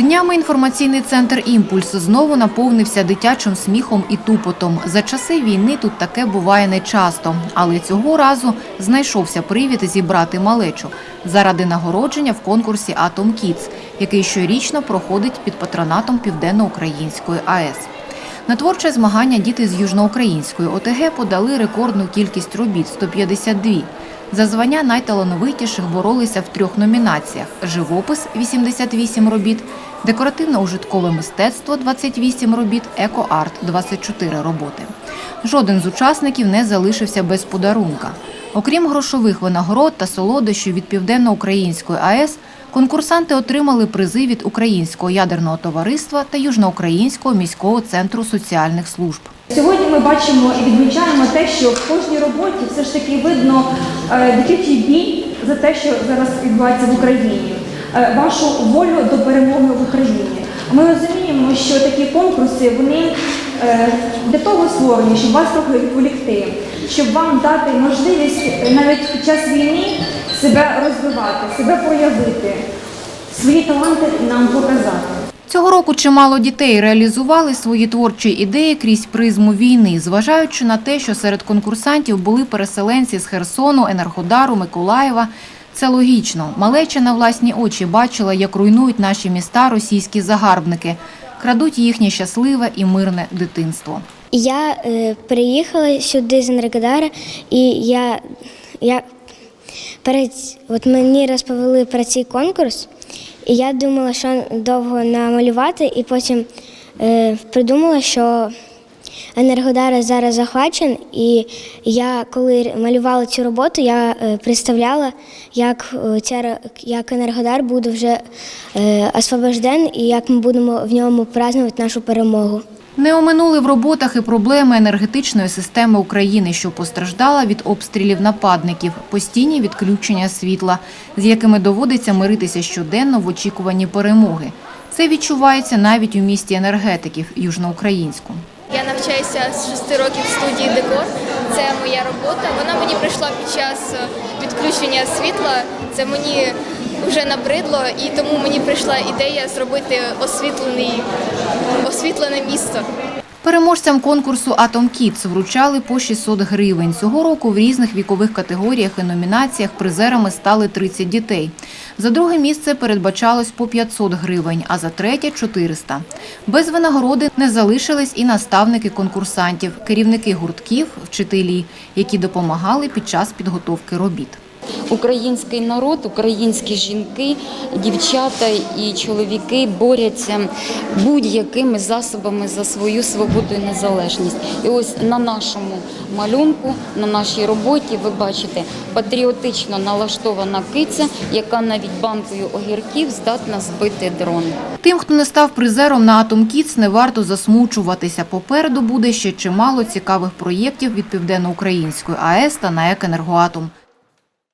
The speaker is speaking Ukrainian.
Днями інформаційний центр Імпульс знову наповнився дитячим сміхом і тупотом. За часи війни тут таке буває нечасто, але цього разу знайшовся привід зібрати малечу заради нагородження в конкурсі Атом Кітс, який щорічно проходить під патронатом Південноукраїнської АЕС. На творче змагання діти з Южноукраїнської ОТГ подали рекордну кількість робіт 152. За звання найталановитіших боролися в трьох номінаціях: живопис 88 робіт, декоративно-ужиткове мистецтво 28 робіт, екоарт 24 роботи. Жоден з учасників не залишився без подарунка. Окрім грошових винагород та солодощів від Південноукраїнської АЕС, конкурсанти отримали призи від Українського ядерного товариства та Южноукраїнського міського центру соціальних служб. Сьогодні ми бачимо і відмічаємо те, що в кожній роботі все ж таки видно е, дитячий бій за те, що зараз відбувається в Україні, вашу волю до перемоги в Україні. Ми розуміємо, що такі конкурси вони е, для того створені, щоб вас трохи відволікти, щоб вам дати можливість е, навіть під час війни себе розвивати, себе проявити, свої таланти нам показати. Цього року чимало дітей реалізували свої творчі ідеї крізь призму війни, зважаючи на те, що серед конкурсантів були переселенці з Херсону, Енергодару, Миколаєва. Це логічно. Малеча на власні очі бачила, як руйнують наші міста російські загарбники, крадуть їхнє щасливе і мирне дитинство. Я е, приїхала сюди з Енергодара, і я, я перед, от мені розповіли про цей конкурс, і я думала, що довго намалювати, і потім е, придумала, що Енергодар зараз захвачен, і я, коли малювала цю роботу, я е, представляла, як, е, ця, як Енергодар буде вже е, освобожден, і як ми будемо в ньому празднувати нашу перемогу. Не оминули в роботах і проблеми енергетичної системи України, що постраждала від обстрілів нападників, постійні відключення світла, з якими доводиться миритися щоденно в очікуванні перемоги. Це відчувається навіть у місті енергетиків Южноукраїнську. Я навчаюся з 6 років в студії декор. Це моя робота. Вона мені прийшла під час е, відключення світла. Це мені вже набридло, і тому мені прийшла ідея зробити освітлене місто. Переможцям конкурсу Атом Кітс вручали по 600 гривень. Цього року в різних вікових категоріях і номінаціях призерами стали 30 дітей. За друге місце передбачалось по 500 гривень, а за третє – 400. Без винагороди не залишились і наставники конкурсантів, керівники гуртків, вчителі, які допомагали під час підготовки робіт. Український народ, українські жінки, дівчата і чоловіки борються будь-якими засобами за свою свободу і незалежність. І ось на нашому малюнку, на нашій роботі, ви бачите патріотично налаштована киця, яка навіть банкою огірків здатна збити дрон. Тим, хто не став призером на Атом Кітс, не варто засмучуватися. Попереду буде ще чимало цікавих проєктів від Південноукраїнської АЕС та НАЕК «Енергоатом».